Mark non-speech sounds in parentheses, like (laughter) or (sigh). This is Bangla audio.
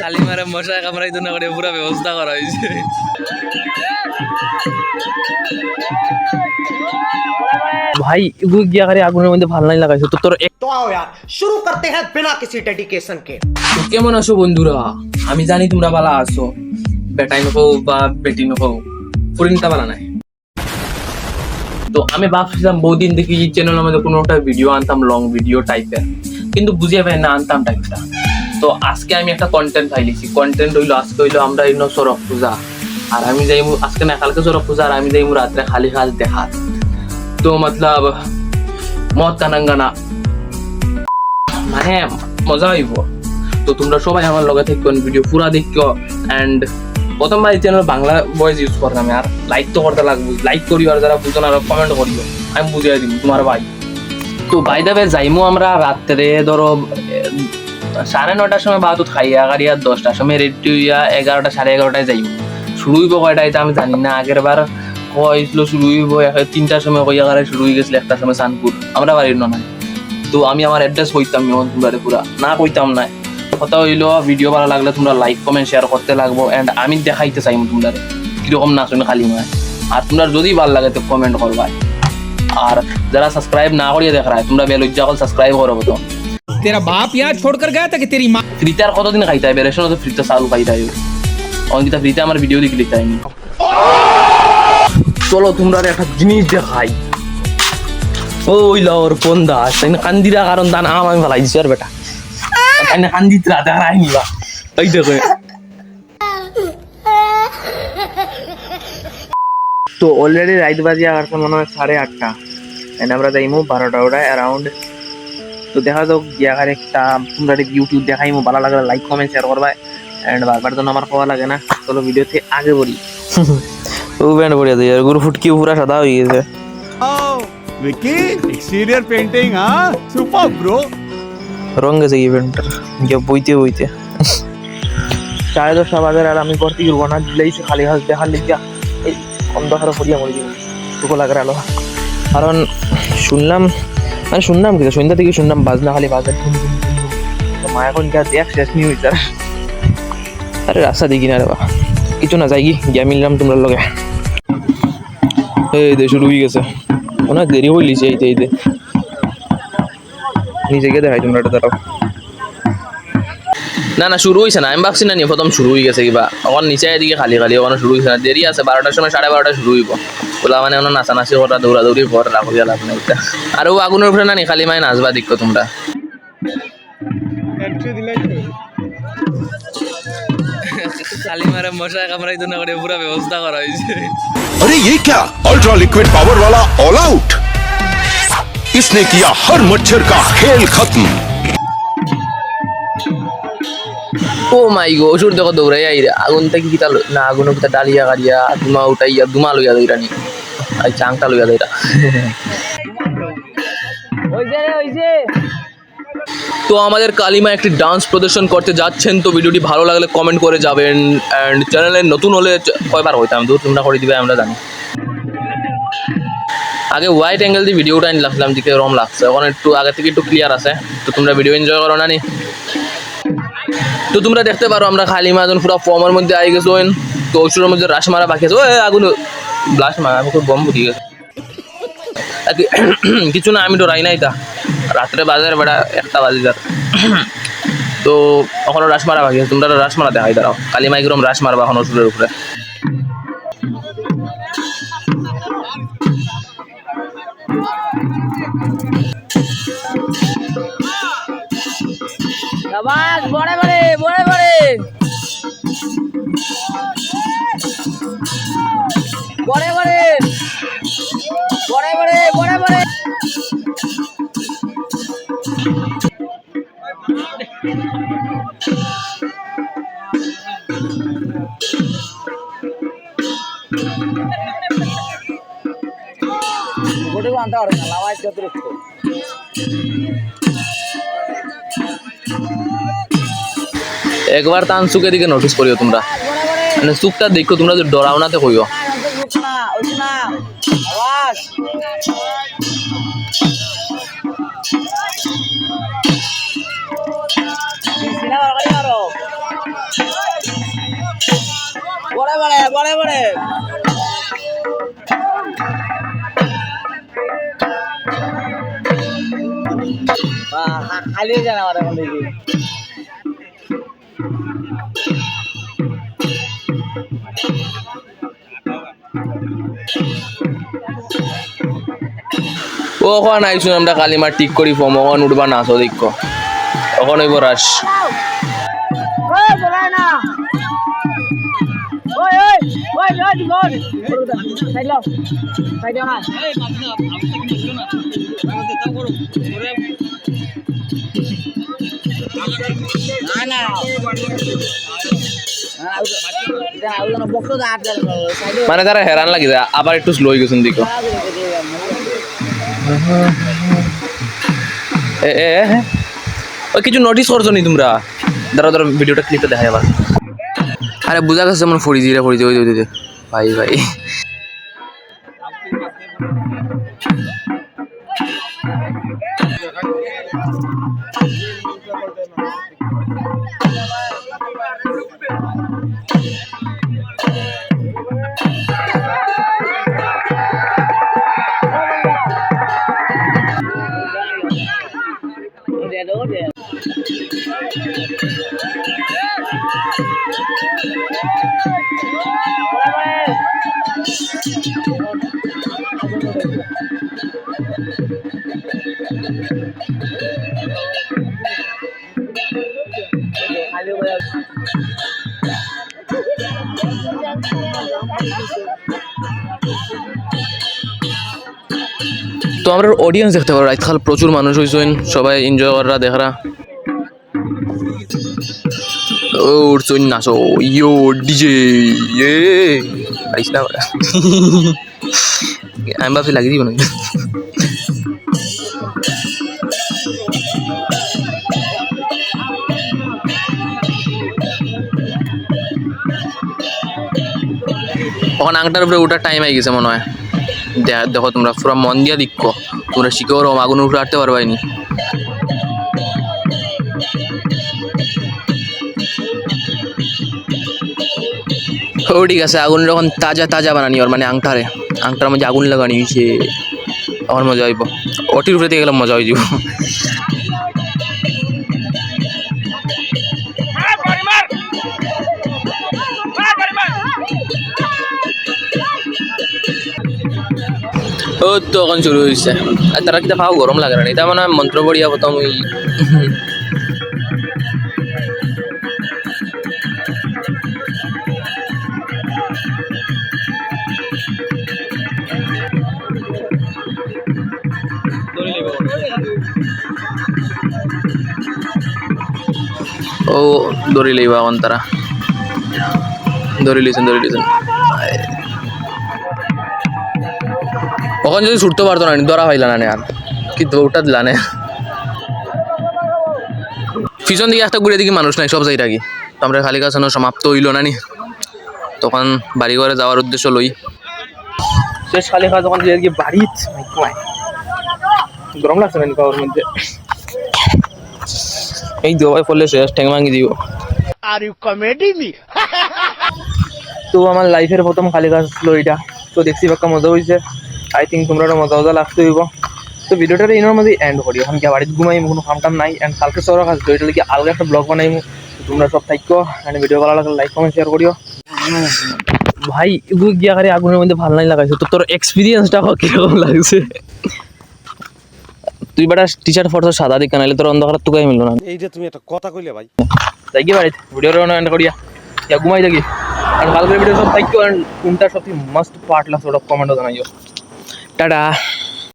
খালি মারে মশা কামড়াই না করে পুরা ব্যবস্থা করা হয়েছে। ভাই এগুলো গিয়া করে আগুনের মধ্যে ভালো নাই লাগাইছো? তো তোর তো আও यार শুরু করতে হ্যাঁ বিনা কিছু ডেডিকেশন কে। কেমন আছো বন্ধুরা? আমি জানি তোমরা ভালো আছো। বেটাই নকো বা বেটি নকো পুরিনতা ভালো নাই। তো আমি ভাবছিলাম বহুদিন দেখি এই চ্যানেলের মধ্যে কোনো একটা ভিডিও আনতাম লং ভিডিও টাইপের কিন্তু বুঝিয়ে পাই না, আনতাম টাইপটা তো আজকে আমি একটা কন্টেন্ট পাইলিছি কন্টেন্ট হইল, আজকে হইল আমরা ইনো সরক পূজা। আর আমি যাই আজকে না, কালকে সরক পূজা, আর আমি যাই রাত্রে খালি হাল দেখা তো মতলব, মদ কানাঙ্গানা। মানে মজা হইব। তো তোমরা সবাই আমার লগে থাকবে ভিডিও পুরা দেখিও এন্ড প্রথমবার এই চ্যানেল বাংলা ভয়েস ইউজ করলাম আর লাইক তো করতে লাগবে। লাইক করিও আর যারা বুঝো না কমেন্ট করিও আমি বুঝিয়ে দিব তোমার ভাই। তো বাই দাবে যাইমু আমরা রাত্রে ধরো সাড়ে নটার সময় বাহাতুত খাইয়া গাড়িয়া দশটার সময় রেডি হইয়া এগারোটা সাড়ে এগারোটায় যাইব শুরু হইব কয়টা এটা আমি জানি না আগের বার হয়েছিল শুরু হইব তিনটার সময় কইয়া গাড়ি শুরু হয়ে গেছিল একটার সময় সানপুর আমরা বাড়ির নয় তো আমি আমার অ্যাড্রেস কইতাম পুরা না কইতাম না কথা হইল ভিডিও ভালো লাগলে তোমরা লাইক কমেন্ট শেয়ার করতে লাগবো অ্যান্ড আমি দেখাইতে চাই তোমরা কীরকম নাচন খালি মায় আর তোমরা যদি ভালো লাগে তো কমেন্ট করবা। আর যারা সাবস্ক্রাইব না করিয়ে দেখা রায় তোমরা বেলুজ্জা হল সাবস্ক্রাইব করো তো তেরা বাপ ইয়া ছোট কর গায়া তাকে তেরি মা ফ্রিতে আর কতদিন খাইতে হবে রেশন তো ফ্রিতে চালু খাইতে হবে অঙ্কিতা ফ্রিতে আমার ভিডিও দেখে লিখতে হয়নি চলো তোমরা একটা জিনিস দেখাই। ওই লাওর কোন দাস কান্দিরা কারণ দান আম আমি ফেলাই দিছি আর বেটা। এখানে কান্দিত রাধা রায় নিবা ওই দেখো তো অলরেডি রাইত বাজিয়া আসছে মনে হয় সাড়ে আটটা। এন্ড আমরা যাইমু বারোটা ওটা অ্যারাউন্ড তো দেখা যাক গিয়াঘার একটা তোমরা ইউটিউব দেখাইমু ভালো লাগলে লাইক কমেন্ট শেয়ার করবা। এন্ড বারবার জন্য আমার পাওয়া লাগে না চলো ভিডিওতে আগে বলি। ও ব্যান্ড পড়ে যায় গুরু ফুটকি পুরা সাদা হয়ে গেছে। ও ভিকি এক্সটেরিয়র পেইন্টিং হ্যাঁ? সুপার ব্রো রং গেছে ইভেন্টার গিয়ে বইতে বইতে। সাড়ে দশটা বাজার আর আমি ঘর থেকে রোনা দিলেইছি খালি হাত দেখার লিখা এই অন্ধকারে পড়িয়া মরি যাব। টুকো লাগার আলো। কারণ শুনলাম মানে শুনলাম কিন্তু সন্ধ্যা থেকে শুনলাম বাজনা খালি বাজার মা এখন গিয়া দেখ শেষ নিয়ে হইতে আর। রাস্তা দেখি না রে বা কিছু না যাই কি গিয়া মিললাম তোমরা লগে। এই দে শুরু হয়ে গেছে। অনেক দেরি হইলিছে এইতে এইতে নিজে গিয়ে দেখাই তোমরা এটা দাঁড়াও না না শুরু হয়েছে না আমি ভাবছি না নিয়ে প্রথম শুরু হয়ে গেছে কিবা এখন নিচে এদিকে খালি খালি ওখানে শুরু হয়েছে না দেরি আছে বারোটার সময় সাড়ে বারোটা শুরু হইব ওলা মানে ওখানে নাচানাচি করা দৌড়াদৌড়ি কর লাভ হইয়া লাভ নাই ওটা। আর ও আগুনের উপরে না নি খালি মাই নাচবা দেখো তোমরা খালি মারে মশা কামড়াইতো না করে পুরো ব্যবস্থা করা হয়েছে अरे ये क्या अल्ट्रा लिक्विड पावर वाला ऑल आउट इसने किया हर मच्छर का खेल खत्म ও মাই গো ওষুধ দেখো দৌড়াই আই রে আগুন থেকে কিতা লই- না আগুনের ভিতরে ডালিয়া গাড়িয়া ধুমা উঠাইয়া ধুমা লইয়া দইরা নি আর চাংটা লইয়া দইরা তো আমাদের কালিমা একটি ডান্স প্রদর্শন করতে যাচ্ছেন তো ভিডিওটি ভালো লাগলে কমেন্ট করে যাবেন অ্যান্ড চ্যানেলে নতুন হলে চ- কয়বার হইতাম দূর তোমরা করে দিবে আমরা জানি আগে হোয়াইট অ্যাঙ্গেল দিয়ে ভিডিওটা আমি লাগলাম দিকে রম লাগছে। এখন একটু আগে থেকে একটু ক্লিয়ার আছে। তো তোমরা ভিডিও এনজয় করো না নি? তো তোমরা দেখতে পারো, আমরা খালি মাজন পুরো ফর্মের মধ্যে আই গেছো তো ওষুধের মধ্যে রাস মারা বাকি আছে। ও আগুন। ব্লাস্ট মারা আমি খুব বম ফুটি গেছে (coughs) কিছু না, আমি (coughs) তো রাই নাই তা রাত্রে বাজার বেড়া একটা বাজে যার তো ওখানে রাস মারা বাকি তোমরা রাস মারা দেখাই দাঁড়াও। কালী মাই কিরম রাস মারবা এখন ওষুধের উপরে বাস বড়ে বড়ে বড়ে বড়ে। বড়ে বড়ে। বড়ে বড়ে বড়ে বড়ে। గగుడి అంతా అడుగుతున్నా లావాయిస్ గతులు একবার তান চুকে দিকে নোটিস করিও তোমরা। মানে চুকটা দেখো, তোমরা যদি ডরাওনাতে কইও বড়ে বড়ে বড়ে খালি জানা আমার এখন দেখি ওখান আইসুন আমরা কালিমার ঠিক করি ফম ওখান উঠবা না সো দেখো ওখান হইব রাস মানে তারা হেরান লাগি যায়, আবার একটু স্লো হয়ে গেছেন এ। কিছু নোটিস করছ নি তোমরা? ধরো ধরো, ভিডিওটা ক্লিপটা দেখা আবার। আরে, বুঝা গেছে আমার ফড়ি দিয়ে ফড়ি দিয়ে ওই ওই, ওই, ওই। ভাই ভাই তো আমরা অডিয়েন্স দেখতে পারো আজকাল প্রচুর মানুষ হয়েছেন সবাই এনজয় করা দেখরা। ও উঠছুন নাচো ইয়ো, ডিজে ইয়ে। পারিস না (laughs) আমি ভাবছি লাগিয়ে দিব না ওখানে আংটার উপরে ওঠার টাইম হয়ে গেছে মনে হয়। দেখো তোমরা পুরো মন দিয়া দেখো। তোমরা শিখেও রম, আগুন উঠে আটতে পারবাই নি ও, ঠিক আছে আগুন যখন তাজা তাজা বানানি ওর মানে আংটারে। আংটার মধ্যে আগুন লাগানি হয়েছে আমার মজা হইব। ওটির উপরে গেলাম গেলে মজা হয়ে যাব। ও তো এখন শুরু হয়েছে আর তারা কিতা পাও গরম লাগে না এটা মানে মন্ত্র পড়িয়া প্রথম ওই ও দড়ি লইবা এখন তারা দড়ি লইছেন দড়ি লইছেন তখন যদি ছুটতে পারতো না ধরা হইল না আর। কি দৌড়টা দিলা না। পিছন দিকে একটা ঘুরে দিকে মানুষ নাই সব যাই থাকি তো আমরা খালি কাছানো সমাপ্ত হইল না নি। তখন বাড়ি ঘরে যাওয়ার উদ্দেশ্য লই। শেষ খালি খা যখন যে বাড়ি গরম লাগছে না পাওয়ার মধ্যে? এই দুবাই ফলে শেষ ঠ্যাং ভাঙি দিব। আর ইউ কমেডি মি তো আমার লাইফের প্রথম খালি কাজ ছিল এটা তো দেখছি বাক্কা মজা হয়েছে আই থিঙ্ক তোমরা মজা মজা লাগতে হইব। তো ভিডিওটা এনার মধ্যে এন্ড করি। এখন কি বাড়িতে ঘুমাই কোনো কাম টাম নাই এন্ড কালকে কাজ তো এটা কি আলগা একটা ব্লগ বানাইমু। তোমরা সব থাকো এন্ড ভিডিও ভালো লাগলে লাইক কমেন্ট শেয়ার করিও। ভাই এগুলো গিয়া করে আগুনের মধ্যে ভালো নাই লাগাইছে? তো তোর এক্সপিরিয়েন্সটা কীরকম লাগছে? তুই বেটা টিচার ফটো সাদা দিকে নাইলে তোর অন্ধকার তুকাই মিললো না। এই যে তুমি একটা কথা কইলে ভাই। যাই কি বাড়িতে ভিডিওটা এন্ড করিয়া। ইয়া ঘুমাই থাকি। আর কালকের ভিডিও সব থাকো এন্ড কোনটা সবথেকে মাস্ট পার্ট লাগছে ওটা কমেন্টও জানাইও। টাটা।